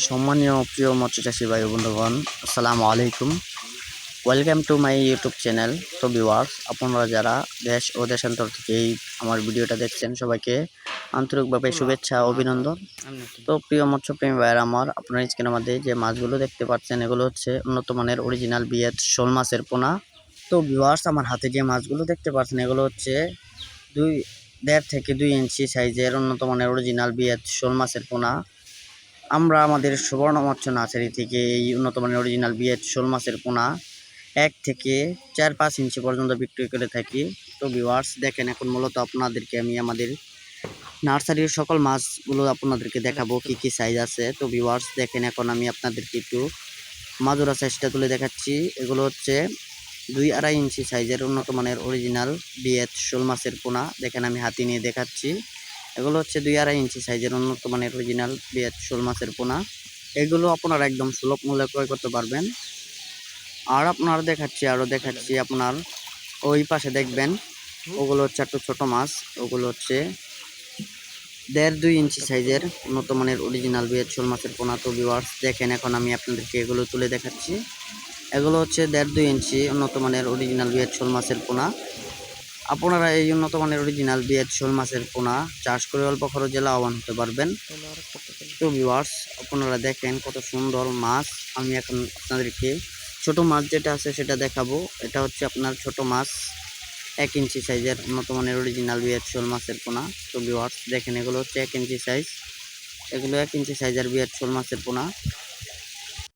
সম্মানীয় প্রিয় মৎস্য চাষী ভাই বন্ধুগণ আসসালামু আলাইকুম। Welcome to my YouTube channel তো ভিউয়ার্স আপনারা যারা দেশ ও দেশান্তর থেকে এই আমার ভিডিওটা দেখছেন সবাইকে আন্তরিকভাবে শুভেচ্ছা অভিনন্দন। তো প্রিয় মৎস্যপ্রেমী ভাইয়ের আমার আপনার স্ক্রিনের মধ্যে যে মাছগুলো দেখতে পাচ্ছেন এগুলো হচ্ছে উন্নত মানের অরিজিনাল বিয়েত শোল মাছের পোনা। তো ভিউয়ার্স আমার হাতে যে মাছগুলো দেখতে পাচ্ছেন এগুলো হচ্ছে দুই দেড় থেকে দুই ইঞ্চি সাইজের উন্নত মানের অরিজিনাল বিয়েত শোল মাছের পোনা। আমরা আমাদের সুবর্ণ মৎস্য নার্সারি থেকে এই উন্নত মানের অরিজিনাল বিয়েত শোল মাছের পোনা এক থেকে চার পাঁচ ইঞ্চি পর্যন্ত বিক্রি করে থাকি। তো ভিউয়ার্স দেখেন এখন মূলত আপনাদেরকে আমি আমাদের নার্সারির সকল মাছগুলো আপনাদেরকে দেখাবো, কি কি সাইজ আছে। তো ভিওয়ার্স দেখেন এখন আমি আপনাদেরকে একটু মাজুরা সাইজটা তুলে দেখাচ্ছি। এগুলো হচ্ছে দুই আড়াই ইঞ্চি সাইজের উন্নত মানের অরিজিনাল বিয়েত শোল মাছের পোনা। দেখেন আমি হাতি নিয়ে দেখাচ্ছি। এগুলো হচ্ছে দুই আড়াই ইঞ্চি সাইজের উন্নত মানের অরিজিনাল বিয়েত শোল মাছের পোনা। এগুলো আপনারা একদম সুলভ মূল্যে ক্রয় করতে পারবেন। আর আপনার দেখাচ্ছি, আরও দেখাচ্ছি আপনার। ওই পাশে দেখবেন, ওগুলো হচ্ছে একটু ছোটো মাছ, ওগুলো হচ্ছে দেড় দুই ইঞ্চি সাইজের উন্নত মানের অরিজিনাল বিয়েত শোল মাছের পোনা। তো ভিউয়ার্স দেখেন এখন আমি আপনাদেরকে এগুলো তুলে দেখাচ্ছি। এগুলো হচ্ছে দেড় দুই ইঞ্চি উন্নত মানের অরিজিনাল বিয়ের শোল মাছের পোনা। আপনারা এই উন্নত মানের অরিজিনাল বিয়ের শোল মাছের পোনা চাষ করে অল্প খরচে লাভবান হতে পারবেন। তো ভিউয়ার্স আপনারা দেখেন কত সুন্দর মাছ। আমি এখন আপনাদেরকে ছোট মাছ যেটা আছে সেটা দেখাবো। এটা হচ্ছে আপনার ছোট মাছ, এক ইঞ্চি সাইজের উন্নত মানের অরিজিনাল বিয়ের শোল মাছের পোনা। তো ভিউয়ার্স দেখেন এগুলো হচ্ছে এক ইঞ্চি সাইজ এগুলো এক ইঞ্চি সাইজের বিয়েত শোল মাছের পোনা।